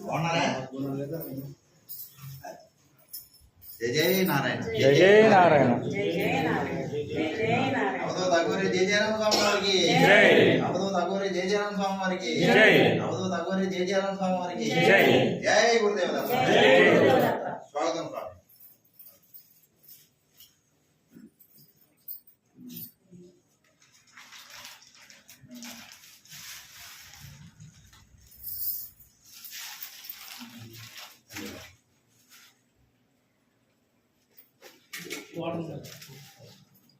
బాగున్నారా జయ జయ నారాయణ జయ జయ నారాయణ అవధూత అఘోరి జయ జయరామ స్వామి వారికి జై. అవధూత అఘోరి జయ జయరామ స్వామి వారికి జై. అవధూత అఘోరి జయ జయరామ స్వామి వారికి జై. జై గురుదేవ దత్త. జై. స్వాగతం స్వామి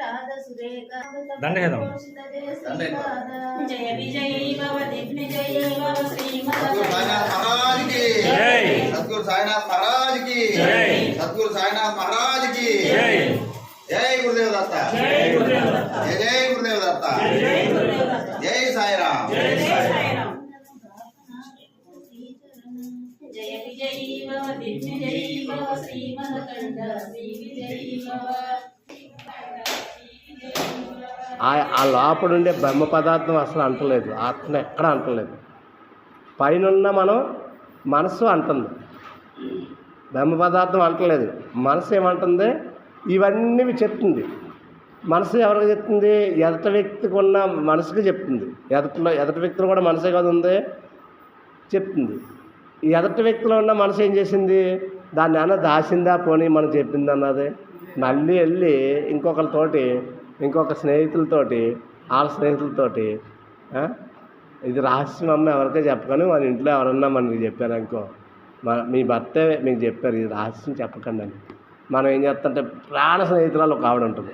రాధ సురేఖ దండేద్దాం. జయ విజయీ భవ దిగ్విజయీ భవ సద్గురు శ్రీమద సాయినాథ్ మహారాజ్కి జై. సద్గురు సాయినాథ్ మహారాజ్కి జై. సద్గురు సాయినాథ్ మహారాజ్కి జై జై గురుదేవ దత్త జై గురుదేవ దత్త. జై జై గురుదేవ దత్త జై సాయిరామ్. జయ విజయీ భవ దిగ్విజయీ భవ శ్రీమదకండ శ్రీ విజయీ భవ ఆ- ఆ లోపల ఉండే బ్రహ్మ పదార్థం అసలు అంటలేదు. ఆత్మ ఎక్కడ అంటలేదు. పైన ఉన్న మనం మనసు అంటుంది. బ్రహ్మ పదార్థం అంటలేదు. మనసు ఏమంటుంది? ఇవన్నీ చెప్తుంది. మనసు ఎవరికి చెప్తుంది? ఎదట వ్యక్తికి ఉన్న మనసుకి చెప్తుంది. ఎదటలో ఎదట వ్యక్తులు కూడా మనసే కదా ఉంది చెప్తుంది. ఎదట వ్యక్తిలో ఉన్న మనసు ఏం చేసింది? దాన్ని అన్న దాసిందా? పోనీ మనం చెప్పింది అన్నది. మళ్ళీ వెళ్ళి ఇంకొకరితోటి ఇంకొక స్నేహితులతోటి వాళ్ళ స్నేహితులతోటి ఇది రహస్యం అమ్మ ఎవరికే చెప్పకని. మన ఇంట్లో ఎవరన్నా మనకి చెప్పారు అనుకో మీ భర్తే మీకు చెప్పారు. ఇది రహస్యం చెప్పకండి అని. మనం ఏం చేస్తుంటే ప్రాణ స్నేహితురాలు ఒక ఆవిడ ఉంటుంది.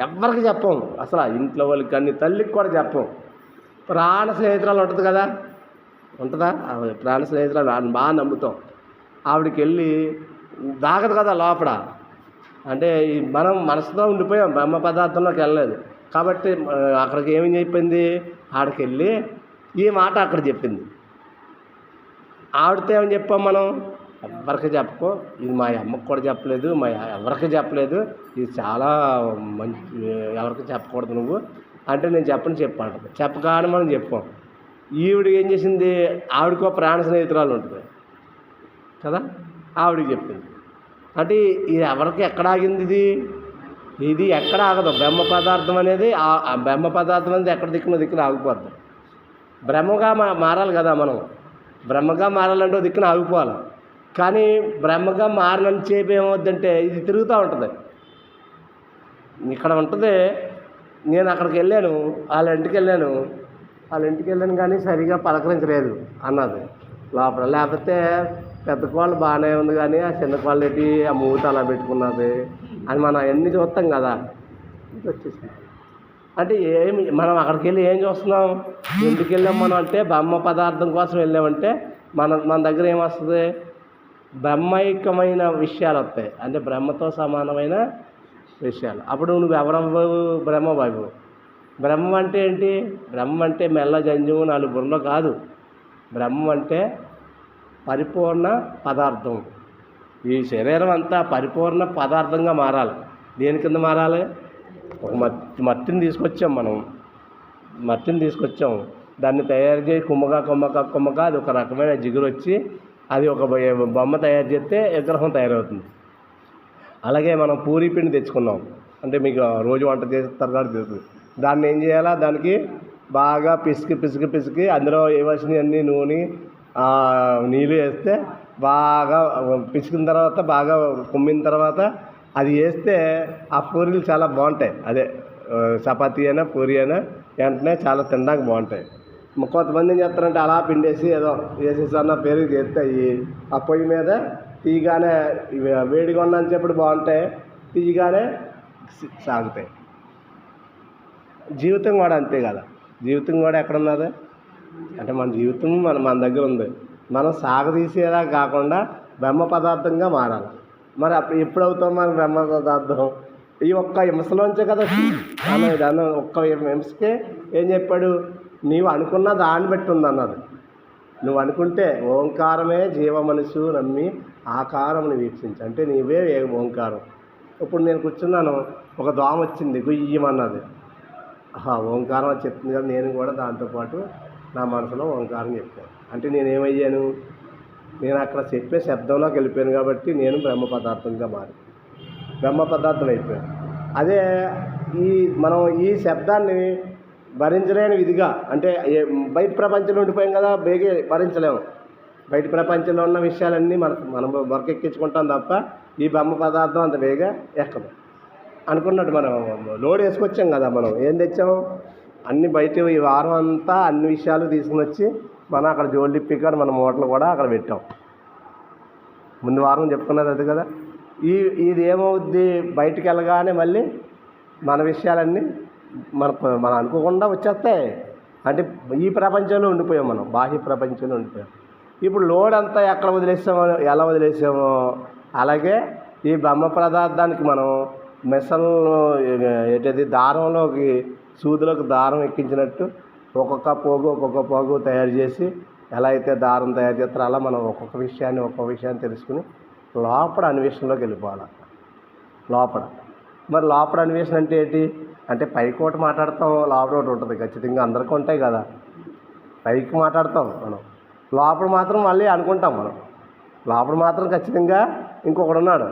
ఎవరికి చెప్పం. అసలు ఇంట్లో వాళ్ళకి కానీ తల్లికి కూడా చెప్పం. ప్రాణ స్నేహితురాలు ఉంటుంది కదా. ఉంటుందా? ప్రాణ స్నేహితురాలు ఆయన బాగా నమ్ముతాం. ఆవిడకి వెళ్ళి దాగదు కదా లోపల. అంటే మనం మనసుతో ఉండిపోయాం. బ్రహ్మ పదార్థంలోకి వెళ్ళలేదు. కాబట్టి అక్కడికి ఏమి చెప్పింది? ఆడికి వెళ్ళి ఈ మాట అక్కడ చెప్పింది. ఆవిడతో ఏమని చెప్పాం మనం? ఎవరికి చెప్పుకో. ఇది మా అమ్మకు కూడా చెప్పలేదు మా ఎవరికి చెప్పలేదు. ఇది చాలా మంచి ఎవరికి చెప్పకూడదు నువ్వు. అంటే నేను చెప్పని చెప్పాను. చెప్పగానే మనం చెప్పాం ఈవిడ ఏం చేసింది? ఆవిడకో ప్రాణ స్నేహితురాలు ఉంటుంది. కదా? ఆవిడకి చెప్పింది. అంటే ఇది ఎవరికి ఎక్కడ ఆగింది ఇది? ఇది ఎక్కడ ఆగదు. బ్రహ్మ పదార్థం అనేది ఆ- బ్రహ్మ పదార్థం అనేది ఎక్కడ దిక్కున దిక్కున ఆగిపోద్ది. బ్రహ్మగా మారాలి కదా మనం. బ్రహ్మగా మారాలంటే దిక్కున ఆగిపోవాలి. కానీ బ్రహ్మగా మారినని చెప్పి ఏమవుద్దంటే ఇది తిరుగుతూ ఉంటుంది. ఇక్కడ ఉంటుంది నేను అక్కడికి వెళ్ళాను వాళ్ళ ఇంటికి వెళ్ళాను. వాళ్ళ ఇంటికి వెళ్ళాను కానీ సరిగా పలకరించలేదు అన్నది. లోపల లేకపోతే పెద్ద కోళ్ళు బాగానే ఉంది కానీ ఆ చిన్న కోళ్ళకి ఆ మూత అలా పెట్టుకున్నది అని మనం అవన్నీ చూస్తాం కదా. ఇది వచ్చేసింది అంటే ఏమి మనం అక్కడికి వెళ్ళి ఏం చూస్తున్నాం? ఎందుకు వెళ్ళాం మనం అంటే బ్రహ్మ పదార్థం కోసం వెళ్ళామంటే మన మన దగ్గర ఏమొస్తుంది? బ్రహ్మైకమైన విషయాలు వస్తాయి. అంటే బ్రహ్మతో సమానమైన విషయాలు. అప్పుడు నువ్వు ఎవరవ్వవు? బ్రహ్మ బాబు బ్రహ్మం అంటే ఏంటి? బ్రహ్మ అంటే మెల్ల జంజము నాలుగు బుర్రలో కాదు. బ్రహ్మం అంటే పరిపూర్ణ పదార్థం. ఈ శరీరం అంతా పరిపూర్ణ పదార్థంగా మారాలి. దేని కింద మారాలి? ఒక మట్టి మట్టిని తీసుకొచ్చాం మనం. మట్టిని తీసుకొచ్చాం. దాన్ని తయారు చేసి కుమ్మగా కుమ్మక కుమ్మక అది ఒక రకమైన జిగురు వచ్చి అది ఒక బొమ్మ తయారు చేస్తే విగ్రహం తయారవుతుంది. అలాగే మనం పూరి పిండి తెచ్చుకున్నాం. అంటే మీకు రోజు వంట చేస్తారు కాబట్టి తెలుసు దాన్ని ఏం చేయాలా? దానికి బాగా పిసికి పిసికి పిసికి అందులో వేయవలసినవి అన్ని నూనె నీళ్ళు వేస్తే బాగా పిసికిన తర్వాత బాగా కుమ్మిన తర్వాత అది వేస్తే ఆ పూరీలు చాలా బాగుంటాయి. అదే చపాతీ అయినా పూరి అయినా వెంటనే చాలా తినడానికి బాగుంటాయి. కొంతమంది ఏం చేస్తారంటే అలా పిండేసి ఏదో వేసేసి అన్న పెరుగు చేస్తాయి. ఆ పొయ్యి మీద తీయగానే ఉన్నా అని ఉన్నంతసేపు బాగుంటాయి. తీయగానే సాగుతాయి. జీవితం కూడా అంతే కదా. జీవితం కూడా ఎక్కడ ఉన్నది అంటే మన జీవితం మన మన దగ్గర ఉంది. మనం సాగదీసేలా కాకుండా బ్రహ్మ పదార్థంగా మారాలి. మరి అప్పుడు ఎప్పుడు అవుతాం మనం బ్రహ్మ పదార్థం? ఈ ఒక్క హింసలోంచే కదా. మనం దాన్ని ఒక్క హింసకే ఏం చెప్పాడు? నీవు అనుకున్న దాన్ని బట్టి ఉంది అన్నది నువ్వు అనుకుంటే ఓంకారమే జీవ మనసు నమ్మి ఆకారమును వీక్షించి. అంటే నీవే ఓంకారం? ఇప్పుడు నేను కూర్చున్నాను ఒక దోమ వచ్చింది గుయ్యమన్నది. ఓంకారం అని చెప్తుంది కదా నేను కూడా దాంతోపాటు నా మనసులో ఓంకారం చెప్పాను. అంటే నేనేమయ్యాను? నేను అక్కడ చెప్పే శబ్దంలోకి వెళ్ళిపోయాను కాబట్టి నేను బ్రహ్మ పదార్థంగా మారి బ్రహ్మ పదార్థం అయిపోయాను. అదే ఈ మనం ఈ శబ్దాన్ని భరించలేని విధిగా అంటే బయట ప్రపంచంలో ఉండిపోయాం కదా బేగే భరించలేము బయట ప్రపంచంలో ఉన్న విషయాలన్నీ మన మనం బొరకెక్కించుకుంటాం తప్ప ఈ బొమ్మ పదార్థం అంత వేగా ఎక్కదు. అనుకున్నట్టు మనం లోడ్ వేసుకొచ్చాం కదా మనం. ఏం తెచ్చాం? అన్ని బయట ఈ వారం అంతా అన్ని విషయాలు తీసుకుని వచ్చి మనం అక్కడ జోలిప్పికాడ మన మూటలు కూడా అక్కడ పెట్టాం. ముందు వారం చెప్పుకున్నది అది కదా. ఈ ఇది ఏమవుద్ది? బయటికి వెళ్ళగానే మళ్ళీ మన విషయాలన్నీ మన మనం అనుకోకుండా వచ్చేస్తాయి. అంటే ఈ ప్రపంచంలో ఉండిపోయాం మనం. బాహ్య ప్రపంచంలో ఉండిపోయాం. ఇప్పుడు లోడ్ అంతా ఎక్కడ వదిలేసామో ఎలా వదిలేసామో అలాగే ఈ బ్రహ్మ పదార్థానికి మనం మిషన్లు ఏంటది దారంలోకి సూదులోకి దారం ఎక్కించినట్టు ఒక్కొక్క పోగు ఒక్కొక్క పోగు తయారు చేసి ఎలా అయితే దారం తయారు చేస్తారో అలా మనం ఒక్కొక్క విషయాన్ని ఒక్కొక్క విషయాన్ని తెలుసుకుని లోపల అన్వేషణలోకి వెళ్ళిపోవాలి. లోపల. మరి లోపల అన్వేషణ అంటే ఏంటి? అంటే పైకి ఒకటి మాట్లాడతాం లోపల ఒకటి ఉంటుంది ఖచ్చితంగా. అందరికీ ఉంటాయి కదా. పైకి మాట్లాడతాం మనం. లోపల మాత్రం మళ్ళీ అనుకుంటాం మనం. లోపల మాత్రం ఖచ్చితంగా ఇంకొకడు ఉన్నాడు.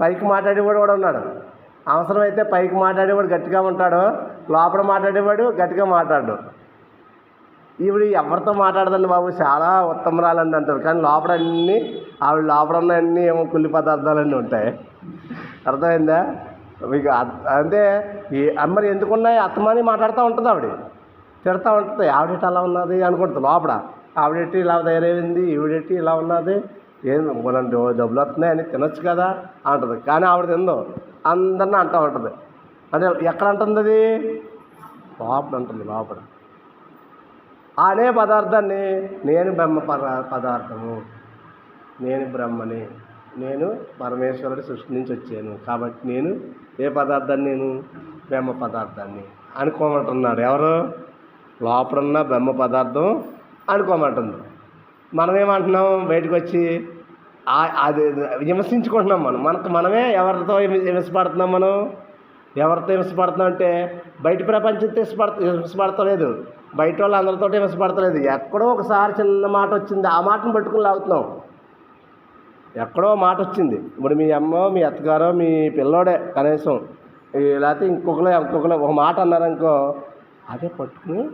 పైకి మాట్లాడేవాడు కూడా ఉన్నాడు. అవసరమైతే పైకి మాట్లాడేవాడు గట్టిగా ఉంటాడు. లోపల మాట్లాడేవాడు గట్టిగా మాట్లాడు. ఈవిడ ఎవరితో మాట్లాడదండి బాబు? చాలా ఉత్తమరాలండి అంటారు. కానీ లోపల అన్నీ ఆవిడ లోపల ఉన్న అన్నీ ఏమో కుళ్ళి పదార్థాలన్నీ ఉంటాయి. అర్థమైందా? మీకు అంటే ఈ మరి ఎందుకున్నాయి అత్తమాని మాట్లాడుతూ ఉంటుంది ఆవిడ. తిడతా ఉంటుంది. ఆవిడెట్టి అలా ఉన్నది అనుకుంటుంది లోపల. ఆవిడెట్టి ఇలా తయారైంది? ఈవిడెట్టి ఇలా ఉన్నది? ఏం మనం డబ్బులు వస్తున్నాయని తినొచ్చు కదా అంటుంది. కానీ ఆవిడ తిందో అందరిని అంటూ ఉంటుంది. అంటే ఎక్కడ అంటుంది అది? లోపల ఉంటుంది లోపల. అనే పదార్థాన్ని నేను బ్రహ్మ పద పదార్థము. నేను బ్రహ్మని నేను పరమేశ్వరుడి సృష్టి నుంచి వచ్చాను. కాబట్టి నేను ఏ పదార్థాన్ని నేను? బ్రహ్మ పదార్థాన్ని. అనుకోమంటున్నాడు. ఎవరు? లోపలున్న బ్రహ్మ పదార్థం అనుకోమంటుంది. మనం ఏమంటున్నాం బయటకు వచ్చి అది విమర్శించుకుంటున్నాం మనం. మనకు మనమే ఎవరితో విమర్శపడుతున్నాం మనం? ఎవరితో హింసపడుతున్నాం అంటే బయట ప్రపంచంతో హింసపడ విమర్శపడతలేదు. బయట వాళ్ళు అందరితో విమర్శపడతలేదు. ఎక్కడో ఒకసారి చిన్న మాట వచ్చింది. ఆ మాటను పట్టుకుని లాగుతున్నాం. ఎక్కడో మాట వచ్చింది. ఇప్పుడు మీ అమ్మో మీ అత్తగారో మీ పిల్లోడే కనీసం లేకపోతే ఇంకొకరు ఇంకొకరు ఒక మాట అన్నారనుకో అదే పట్టుకుని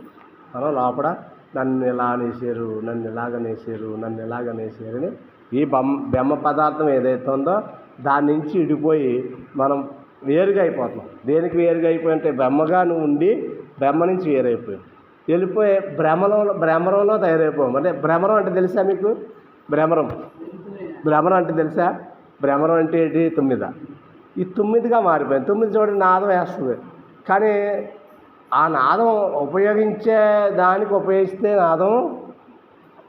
మనం లోపల నన్ను ఇలా అనేసారు నన్ను ఇలాగ అనేసారు నన్ను ఇలాగ అని ఈ బొమ్మ బెమ్మ పదార్థం ఏదైతే ఉందో దాని నుంచి ఇడిపోయి మనం వేరుగా అయిపోతున్నాం. దేనికి వేరుగా అయిపోయి అంటే బెమ్మగా నువ్వు ఉండి బెమ్మ నుంచి వేరైపోయావు వెళ్ళిపోయి భ్రమలో భ్రమరంలో తయారైపోయాం. అంటే భ్రమరం అంటే తెలుసా మీకు? భ్రమరం. భ్రమరం అంటే తెలుసా? భ్రమరం అంటే ఏంటి? తొమ్మిద. ఈ తొమ్మిదిగా మారిపోయింది. తొమ్మిది చూడండి నాదం వేస్తుంది. కానీ ఆ నాదం ఉపయోగించే దానికి ఉపయోగిస్తే నాదం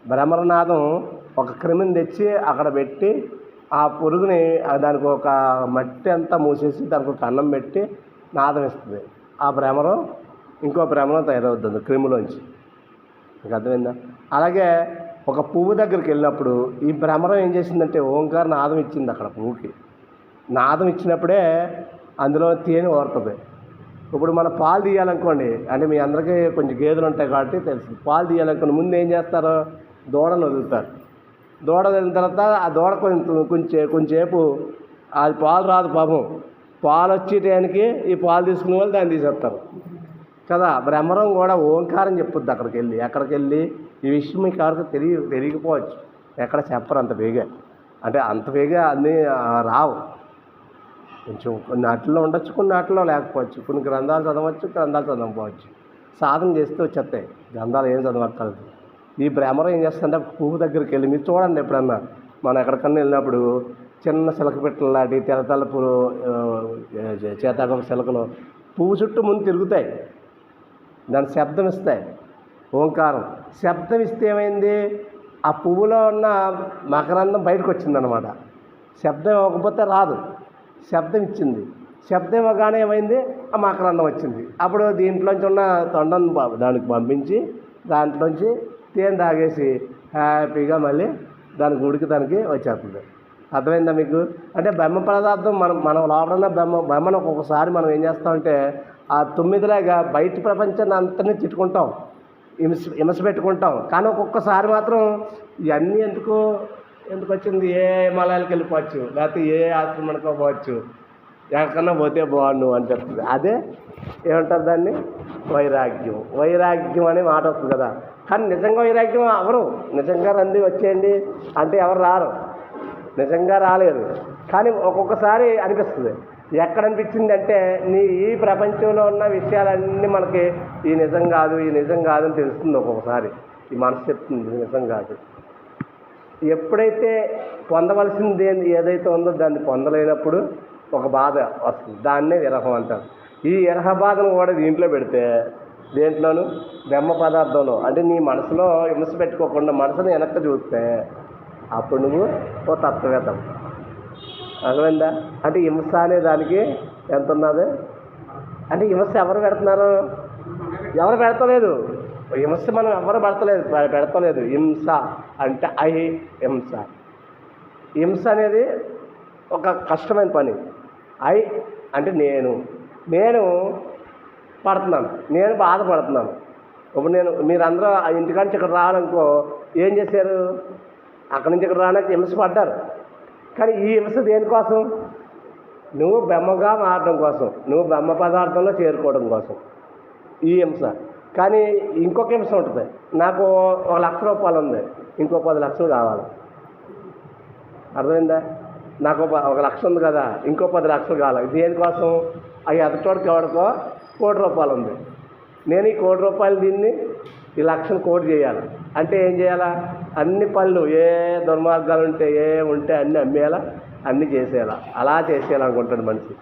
భ్రమరనాదం ఒక క్రిమిని తెచ్చి అక్కడ పెట్టి ఆ పురుగుని దానికి ఒక మట్టి అంతా మూసేసి దానికి ఒక అన్నం పెట్టి నాదం ఇస్తుంది ఆ భ్రమరం ఇంకో భ్రమరం తయారవుతుంది క్రిమిలోంచి. మీకు అర్థమైందా? అలాగే ఒక పువ్వు దగ్గరికి వెళ్ళినప్పుడు ఈ భ్రమరం ఏం చేసిందంటే ఓంకార నాదం ఇచ్చింది అక్కడ పువ్వుకి. నాదం ఇచ్చినప్పుడే అందులో తేనె ఓరుతుంది. ఇప్పుడు మనం పాలు తీయాలనుకోండి అంటే మీ అందరికీ కొంచెం గేదెలు ఉంటాయి కాబట్టి తెలుసు. పాలు తీయాలనుకోండి ముందు ఏం చేస్తారు? దూడలు వదులుతారు. దూడ వదిలిన తర్వాత ఆ దూడ కొంచెం కొంచెం కొంచెంసేపు అది పాలు రాదు పాపం. పాలు వచ్చే టైంకి ఈ పాలు తీసుకునే వాళ్ళు దాన్ని తీసేస్తారు. కదా భ్రమరం కూడా ఓంకారం చెప్పుద్ది అక్కడికి వెళ్ళి అక్కడికి వెళ్ళి ఈ విషయం మీకు ఎవరికి తెలియ తెలియకపోవచ్చు ఎక్కడ చెప్పరు అంత వేగా అంటే అంత వేగా అన్నీ రావు కొంచెం కొన్ని వాటిల్లో ఉండొచ్చు కొన్ని వాటిల్లో లేకపోవచ్చు కొన్ని గ్రంథాలు చదవచ్చు గ్రంథాలు చదవకపోవచ్చు సాధన చేస్తే వచ్చేస్తాయి గ్రంథాలు ఏం చదవక్కర్లేదు ఈ భ్రమరం ఏం చేస్తుందంటే పువ్వు దగ్గరికి వెళ్ళి మీరు చూడండి ఎప్పుడన్నా మనం ఎక్కడికన్నా వెళ్ళినప్పుడు చిన్న సిలక పెట్టలు లాంటి తెల్లతలపులు చేతాకం సిలకలు పువ్వు చుట్టూ ముందు తిరుగుతాయి దాని శబ్దం ఇస్తాయి ఓంకారం. శబ్దం ఇస్తే ఏమైంది? ఆ పువ్వులో ఉన్న మకరందం బయటకు వచ్చిందనమాట శబ్దం ఇవ్వకపోతే రాదు. శబ్దం ఇచ్చింది. శబ్దం ఇవ్వగానే ఏమైంది? ఆ మకరందం వచ్చింది. అప్పుడు దీంట్లోంచి ఉన్న తొండను దానికి పంపించి దాంట్లోంచి తేనె తాగేసి హ్యాపీగా మళ్ళీ దాని గుడికి దానికి వచ్చేస్తుంది. అర్థమైందా మీకు? అంటే బెమ్మ పదార్థం మనం మనం లోపల ఉన్న బెమ్మ బెమ్మను ఒక్కొక్కసారి మనం ఏం చేస్తామంటే ఆ తొమ్మిదిలాగా బయట ప్రపంచాన్ని అంతనే తిట్టుకుంటాం. హింస హింస పెట్టుకుంటాం కానీ ఒక్కొక్కసారి మాత్రం ఇవన్నీ ఎందుకు ఎందుకు వచ్చింది ఏ హిమాలయాలకు వెళ్ళిపోవచ్చు? లేకపోతే ఏ ఆశ్రమనుకో పోవచ్చు? ఎక్కడన్నా పోతే బాగుండు అని చెప్తుంది. అదే ఏమంటారు దాన్ని? వైరాగ్యం. వైరాగ్యం అనే మాట వస్తుంది కదా. కానీ నిజంగా వైరాగ్యం ఎవరు? నిజంగా రండి వచ్చేయండి అంటే ఎవరు రారు? నిజంగా రాలేరు కానీ ఒక్కొక్కసారి అనిపిస్తుంది. ఎక్కడనిపించిందంటే నీ ఈ ప్రపంచంలో ఉన్న విషయాలన్నీ మనకి ఈ నిజం కాదు ఈ నిజం కాదు అని తెలుస్తుంది ఒక్కొక్కసారి. ఈ మనసు చెప్తుంది నిజం కాదు. ఎప్పుడైతే పొందవలసింది ఏదైతే ఉందో దాన్ని పొందలేనప్పుడు ఒక బాధ వస్తుంది. దాన్నే విరహం అంటారు. ఈ విరహ బాధను కూడా దీంట్లో పెడితే దేంట్లోనూ? బ్రహ్మ పదార్థంలో. అంటే నీ మనసులో హింస పెట్టుకోకుండా మనసుని వెనక్కి చూస్తే అప్పుడు నువ్వు ఓ తత్వవేత్త అర్థమైందా? అంటే హింస అనే దానికి ఎంత ఉన్నది అంటే హింస ఎవరు పెడుతున్నారు? ఎవరు పెడతలేదు? హింస మనం ఎవరు పెడతలేదు? పెడతలేదు. హింస అంటే ఐ హింస హింస అనేది ఒక కష్టమైన పని. ఐ అంటే నేను. నేను పడుతున్నాను. నేను బాధపడుతున్నాను. ఇప్పుడు నేను మీరందరూ ఆ నుంచి ఇక్కడ రావాలనుకో ఏం చేశారు? అక్కడి నుంచి ఇక్కడ రావడానికి హింస పడ్డారు. కానీ ఈ హింస దేనికోసం నువ్వు బెమ్మగా మారడం కోసం నువ్వు బెమ్మ పదార్థంలో చేరుకోవడం కోసం. ఈ హింస. కానీ ఇంకొక హింస ఉంటుంది. నాకు ఒక లక్ష రూపాయలు ఉంది. ఇంకో పది లక్షలు కావాలి. అర్థమైందా? నాకు ఒక లక్ష ఉంది కదా ఇంకో పది లక్షలు కావాలి. దేనికోసం అవి ఎదటోడికి ఎవడికో కోటి రూపాయలు ఉంది. నేను ఈ కోటి రూపాయలు దీన్ని ఈ లక్షను కోటి చేయాలి. అంటే ఏం చేయాలా? అన్ని పనులు ఏ దుర్మార్గాలు ఉంటే ఏ ఉంటే అన్నీ అమ్మేయాలా? అన్నీ చేసేయాలా? అలా చేసేయాలనుకుంటాడు మనిషి.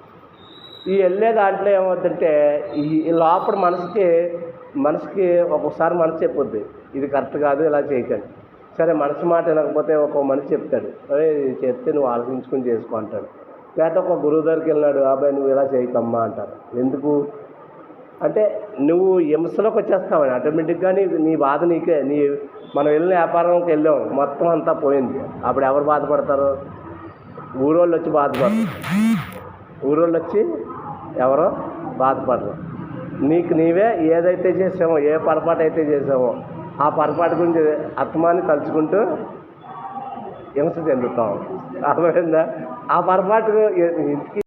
ఈ వెళ్ళే దాంట్లో ఏమవుతుందంటే ఈ ఈ లోపల మనసుకి మనసుకి ఒక్కొక్కసారి మనసు చెప్పొద్ది. ఇది కరెక్ట్ కాదు ఇలా చేయకండి. సరే మనసు మాట వినకపోతే ఒక మనిషి చెప్తాడు. అరే చెప్తే నువ్వు ఆలోచించుకుని చేసుకో అంటాడు. లేకపోతే ఒక గురువు దగ్గరికి వెళ్ళినాడు అబ్బాయి నువ్వు ఇలా చేయకమ్మా అంటారు. ఎందుకు? అంటే నువ్వు హింసలోకి వచ్చేస్తావని ఆటోమేటిక్గా నీ నీ బాధ నీకే నీ మనం వెళ్ళిన వ్యాపారంకి వెళ్ళాం మొత్తం అంతా పోయింది. అప్పుడు ఎవరు బాధపడతారు? ఊరోళ్ళు వచ్చి బాధపడరు ఊరోళ్ళు వచ్చి ఎవరో బాధపడరు. నీకు నీవే ఏదైతే చేసామో ఏ పొరపాటు అయితే చేసామో ఆ పొరపాటు గురించి ఆత్మాన్ని తలుచుకుంటూ హింస చెందుతాం. అర్థమైందా? ఆ పొరపాటు ఇంటికి